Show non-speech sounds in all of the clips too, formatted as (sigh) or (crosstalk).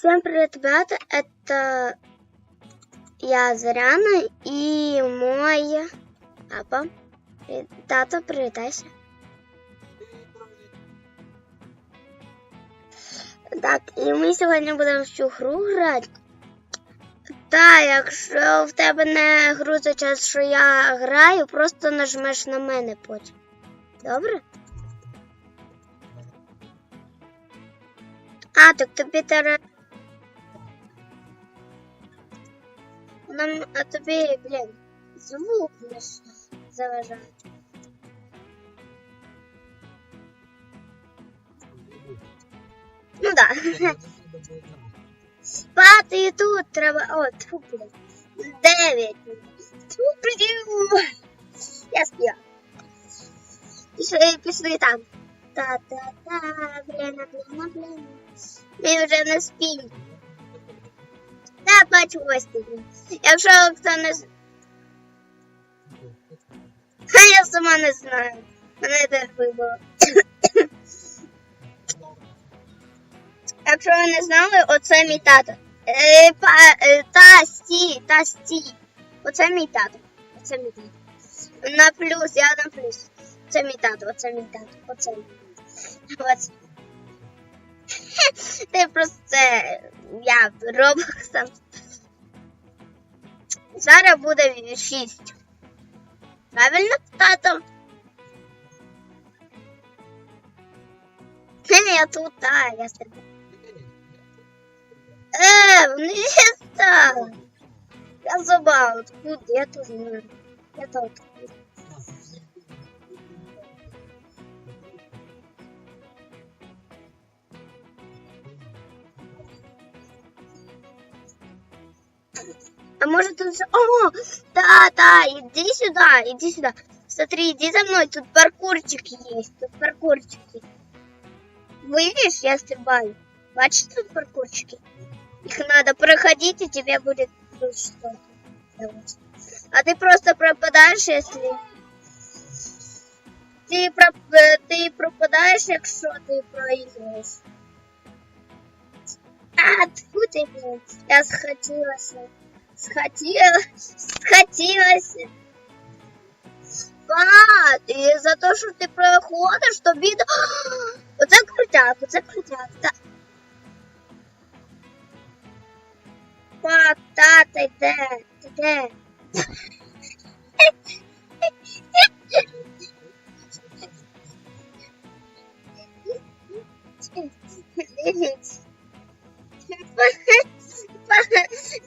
Всем привет, ребята! Это я, Заряна, и мой папа. Тата, привітайся. Так, і ми сьогодні будемо в цю гру грати. Та, якщо в тебе не грузить час, що я граю, просто нажмеш на мене потім. Добре? А, так тобі треба. Нам, а тобі, блін, звук не с- заважає. Ну да. Спати і тут треба. О, тьфу, блін. Дев'ять. Тьфу, блін. Я спів. Пішли, пішли там. Та-та-та, блін, блін, блін. Він вже не спів. Та бачу ось тобі. Якщо хто не з- (laughs) А я сама не знаю. Мене теж вибило. (coughs) Якщо ви не знали, оце мій тато. Е, па, е, та стій, та стій. Оце мій тато. Оце мій тато. На плюс, я на плюс. Це мій тато, оце мій тато, оце мій. Оце. (laughs) (laughs) Ти просто це я Робоксом. Зараз буде 6. Правильно, тато? Я тут, так, я себе. Е, вниз там. Я забав, откуда, я тут знаю. Я тут. может тут... же- О, да, да, иди сюда, иди сюда. Смотри, иди за мной, тут паркурчик есть, тут паркурчик есть. Видишь, я стрибаю. Бачишь, тут паркурчики? Их надо проходить, и тебе будет ну, что-то делать. А ты просто пропадаешь, если... Ты, проп... э, ты пропадаешь, якщо ти проіграєш. А, тьфу ти, блін. Я схотілася. Схотіла... Схотілася. А, і за те, що ти проходиш, тобі... да- Оце крутяк, оце крутяк. Та... Пап, тата, йде, йде.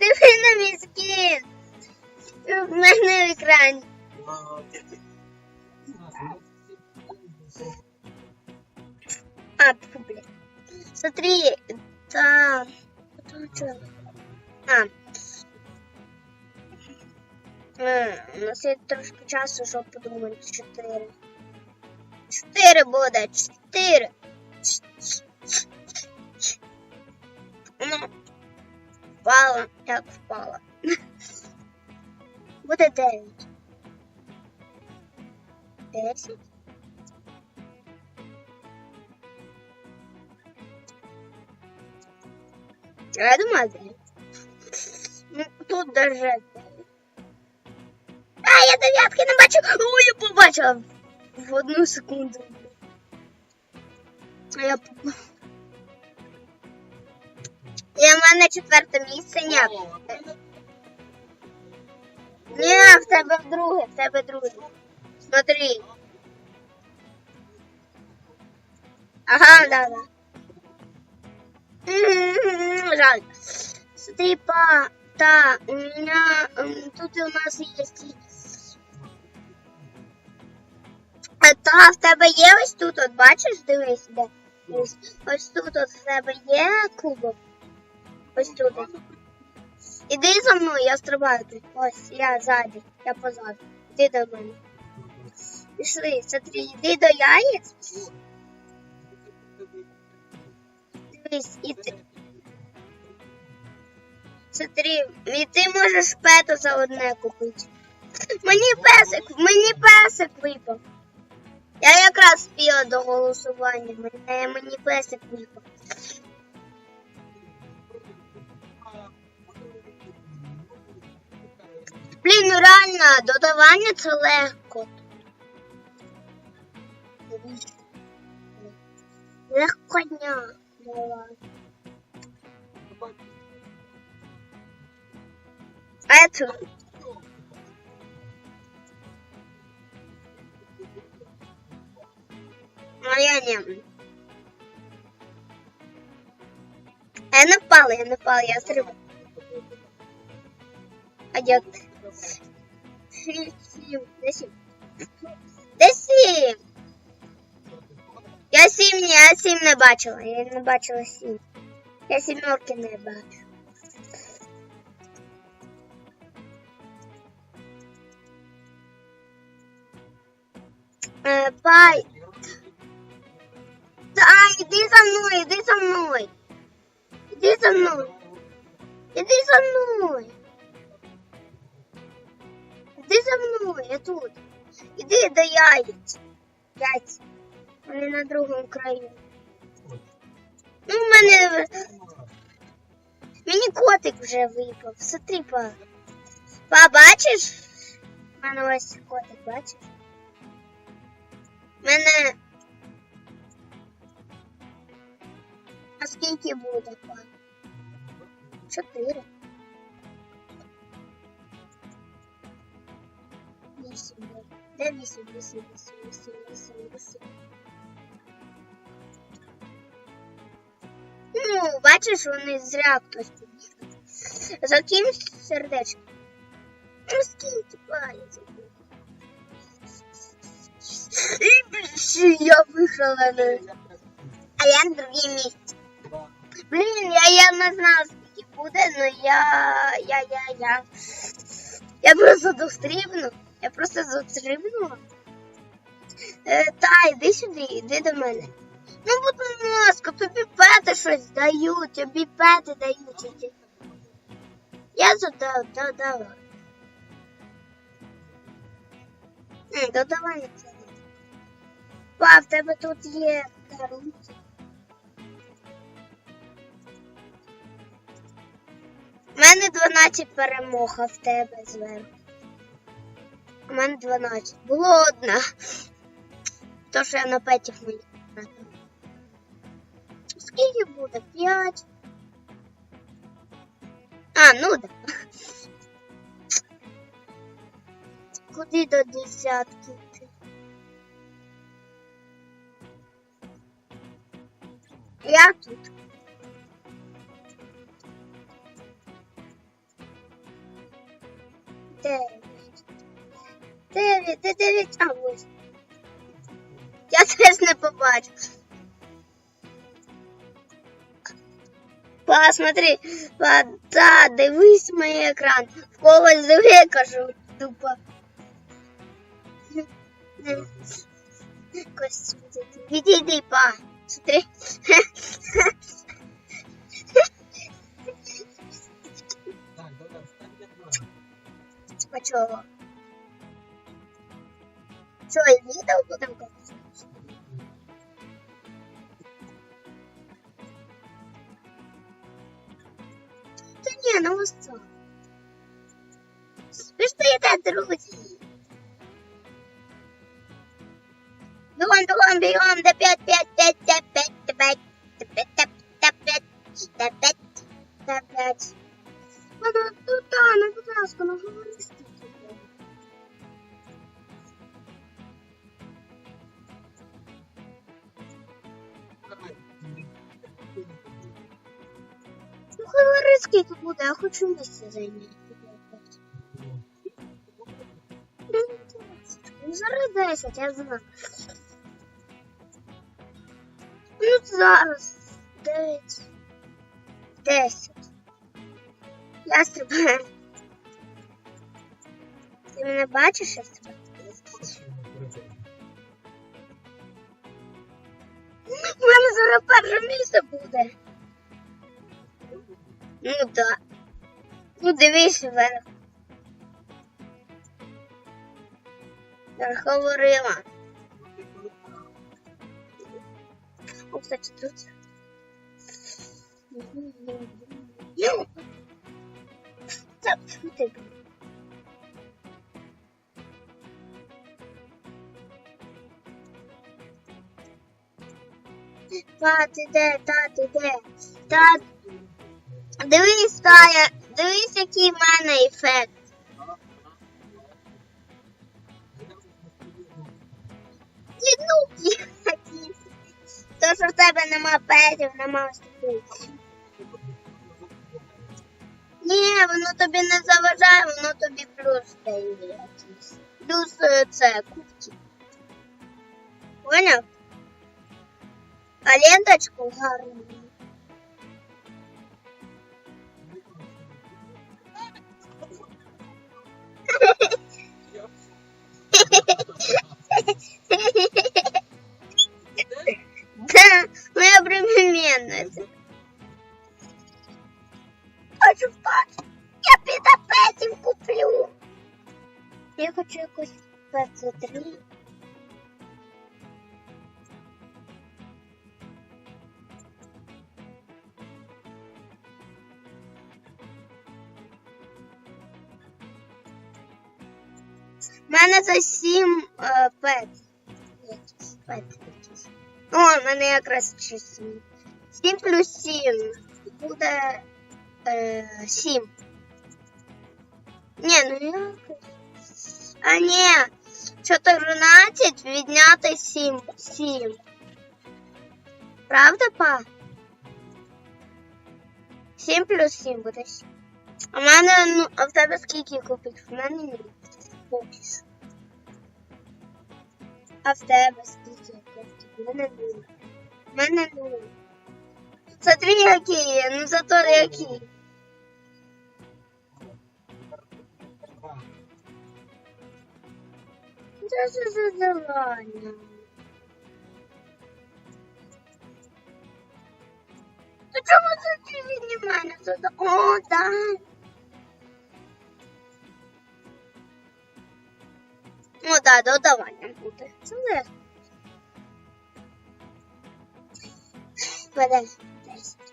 Диви екрані. А, блин. Смотри, там... А. У нас є трошки часу, щоб подумати. Чотири. Чотири буде. Чотири. Ну, впала, як впала. Буде дев'ять. Десять. Я думаю, дев'ять. Ну, тут даже. дев'ять. А, я дев'ятки не бачу. Ой, я побачила. В одну секунду. Я. І в мене четверте місце, ні. Ні, в тебе друге, в тебе друге. Смотри. Ага, да, да. Жаль. Смотри, па, да, у меня, тут у нас есть... Та, в тебе є ось тут, от бачиш, дивись, де? Ось тут от в тебе є кубок. Ось тут. от. Іди за мною, я стрибаю тут. Ось, я ззаді, я позаду. Іди до мене. Пішли, смотри, іди до яєць. Дивись, і ти. Смотри, і ти можеш пету за одне купити. Мені песик, мені песик випав. Я якраз спіла до голосування, мені песик випав. Блін, ну реально, додавання це легко. Легконя. Давай. А это... А я не. Я не впала, я не впала, я стрибаю. А я... Сім, де сім? Де сім? Я сім, я сім не бачила. Я не бачила сім. Я сімерки не бачу. Е, Пай. Та, іди за мною, іди за мною. Іди за мною. Іди за мною. Іди за мною, я тут. Іди до яєць. Яйць. Вони на другому краю. Ну, в мене. Мені котик вже випав. Смотри, па. Па, бачиш? У мене ось котик, бачиш? У мене. А скільки буде, па? Чотири. Вісім. Вісім, вісім, вісім, вісім. Ну, бачиш, вони зря хтось побіг. За ким сердечко? Ну, скільки палець. І більше я на... А я на друге місце. Блін, я, я не знала, скільки буде, но я, я, я, я. Я просто дострибну. Я просто застрибнула. Е, та, йди сюди, йди до мене. Ну, будь ласка, тобі пети щось дають, тобі пети дають. Я задав, да, давай. М, додавай не це. Па, в тебе тут є дарунки. У мене 12 перемог, а в тебе зверху. У мене 12. Було одна. То, що я на петів мені. Скільки буде? 5. А, ну да. Куди до десятки? Я тут. Дев'ять, де дев'ять, а ось. Я теж не побачу. Па, смотри, па, та, дивись мій екран. В когось диви, кажу, тупо. Господи, відійди, па. Смотри. Так, давай, встань як надо. Типа чого? Що, і відео будемо казати? Та ні, ну ось це. Ви ж стоїте, друзі. Бігом, бігом, бігом, до 5, 5, я хочу місце зайняти. Зараз 10, я знаю. Ну, зараз 9. 10. Я стрибаю. Ти мене бачиш, я стрибаю? У мене зараз перше місце буде. Ну так. Ну дивись вверх. Верхова Рима. О, кстати, тут. Так, что ты? Тати де, тати де, тати. Дивись, тая дивись, який в мене ефект. Ну, якийсь. То, що в тебе нема петів, нема ступів. Ні, воно тобі не заважає, воно тобі плюс дає якийсь. Плюс е, це кубки. Поняв? А ленточку гарну. Я хочу якусь ПЦ-3. У мене за 7 е, пет. Якісь пет якісь. О, в мене якраз ще 7. 7 плюс 7 буде е, 7. Ні, ну якось. А ні, 14 відняти 7. 7. Правда, па? 7 плюс 7 буде 7. А в мене, ну, а в тебе скільки купить? В мене ні. Що. А в тебе скільки коптів? В мене нуль. В мене нуль. Смотри, які є, ну зато які. Це ж за завання. То чому це від мене зада? О, да. Ну да, додавання буде. Це. Подожди. подожди.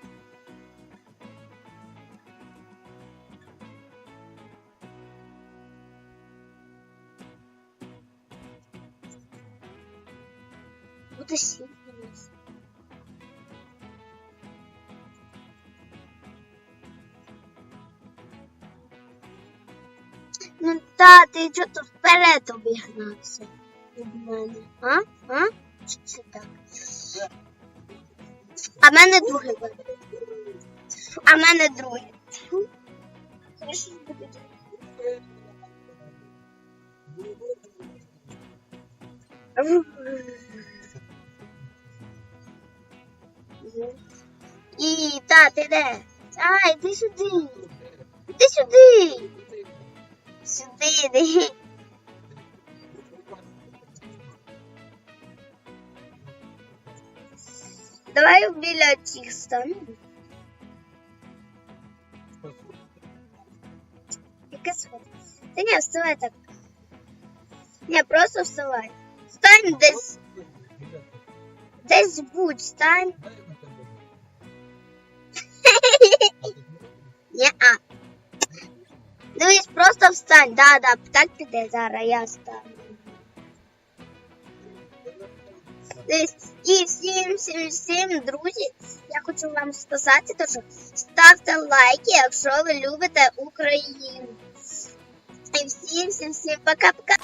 Ну та, ти чого тут вперед обігнався від мене? А? А? Чи це так? А мене другий буде. А мене другий. Фу. І та, ти де? А, іди сюди. Іди сюди. Сюди іди. Давай біля цих станемо. Яке сходи? Та ні, вставай так. Ні, просто вставай. Стань десь, десь будь, стань. Ні-а. Дивись, просто встань. Да, да, так піде зараз, я стану. Дивись, і всім, всім, всім, друзі, я хочу вам сказати, що ставте лайки, якщо ви любите Україну. І всім, всім, всім пока-пока.